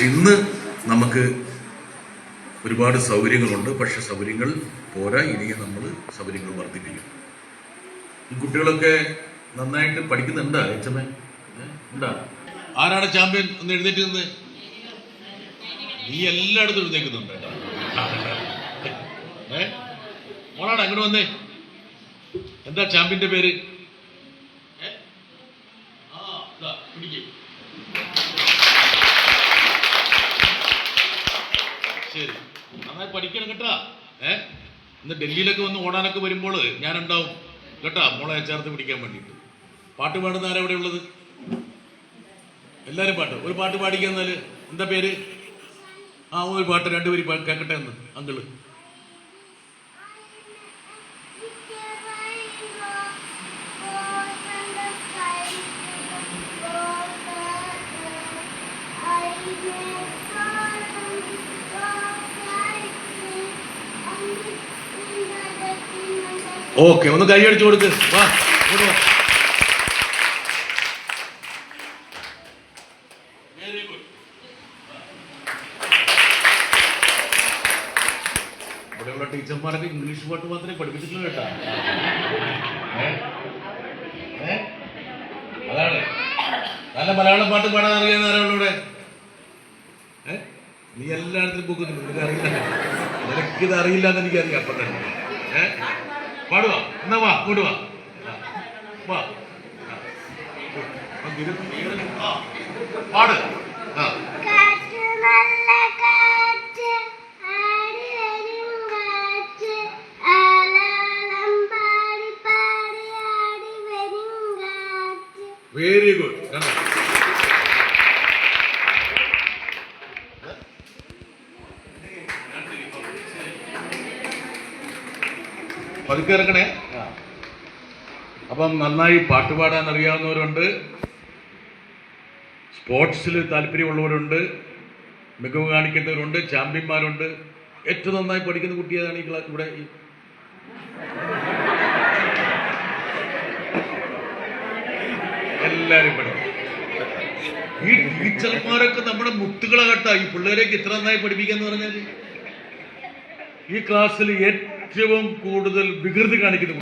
ഇന്ന് നമുക്ക് ഒരുപാട് സൗകര്യങ്ങളുണ്ട്. പക്ഷെ സൗകര്യങ്ങൾ പോരാ. ഇനിയും നമ്മൾ സൗകര്യങ്ങൾ വർദ്ധിപ്പിക്കും. ഈ കുട്ടികളൊക്കെ നന്നായിട്ട് പഠിക്കുന്നുണ്ടാ? എച്ചമ്മേ? ഉണ്ടാ? ആരാണ് ചാമ്പ്യൻ ഒന്ന് എഴുന്നേറ്റ് നിന്ന്. നീ എല്ലായിടത്തും എഴുന്നേക്കുന്നുണ്ട്. ഏ? മോളാണ് അങ്ങോട്ട് വന്നേ. എന്താ ചാമ്പ്യന്റെ പേര്? ആ, പിടിക്ക്. ശരി നന്നായി പഠിക്കണം കേട്ടാ. ഏ? ഇന്ന് ഡൽഹിയിലൊക്കെ വന്ന് ഓടാനൊക്കെ വരുമ്പോൾ ഞാനുണ്ടാവും. കേട്ടാ മോളെ ചേർത്ത് പിടിക്കാൻ വേണ്ടിയിട്ട്. പാട്ട് പാടുന്ന ആരാ ഇവിടെ ഉള്ളത്? എല്ലാരും പാട്ട്. ഒരു പാട്ട് പാടിക്കാന്നാൽ എന്താ പേര്? ആ ഒരു പാട്ട് രണ്ടുപേരും കേൾക്കട്ടെ എന്ന് അങ്കിൾ. ഓക്കെ ഒന്ന് കൈയടിച്ചു കൊടുക്ക് വാ. ഇവിടെയുള്ള ടീച്ചർമാരൊക്കെ ഇംഗ്ലീഷ് പാട്ട് മാത്രമേ പഠിപ്പിച്ചിട്ടുള്ളൂ കേട്ടാ? അതാണ് നല്ല മലയാളം പാട്ട് പാടാൻ അറിയാൻ ആരാളുടെ ഇവിടെ ഏ? നീ എല്ലായിടത്തും പോകുന്നുണ്ട് നിനക്ക് അറിയില്ല. നിനക്കിത് അറിയില്ല എന്ന് എനിക്കറിയാം അപ്പൊ തന്നെ ഏ? പാടുവാ. എന്നാ വാ ഇങ്ങോട്ട് വാ. വാ. പാട്. ആ. വരും കാറ്റ്. ആലാളം പതുക്കെ ഇറങ്ങണേ അപ്പം നന്നായി പാട്ട് പാടാൻ അറിയാവുന്നവരുണ്ട്. സ്പോർട്സിൽ താല്പര്യമുള്ളവരുണ്ട്. മികവ് കാണിക്കുന്നവരുണ്ട്. ചാമ്പ്യന്മാരുണ്ട്. ഏറ്റവും നന്നായി പഠിക്കുന്ന കുട്ടി ഏതാണ് ഈ ക്ലാസ് ഇവിടെ എല്ലാവരും എല്ലാരും പഠിക്കും. ഈ ടീച്ചർമാരൊക്കെ നമ്മുടെ മുത്തുകളെ കേട്ടാ. ഈ പിള്ളേരെയൊക്കെ ഇത്ര നന്നായി പഠിപ്പിക്കാന്ന് പറഞ്ഞാൽ. ഈ ക്ലാസ്സിൽ ഏറ്റവും കൂടുതൽ വികൃതി കാണിക്കുന്ന.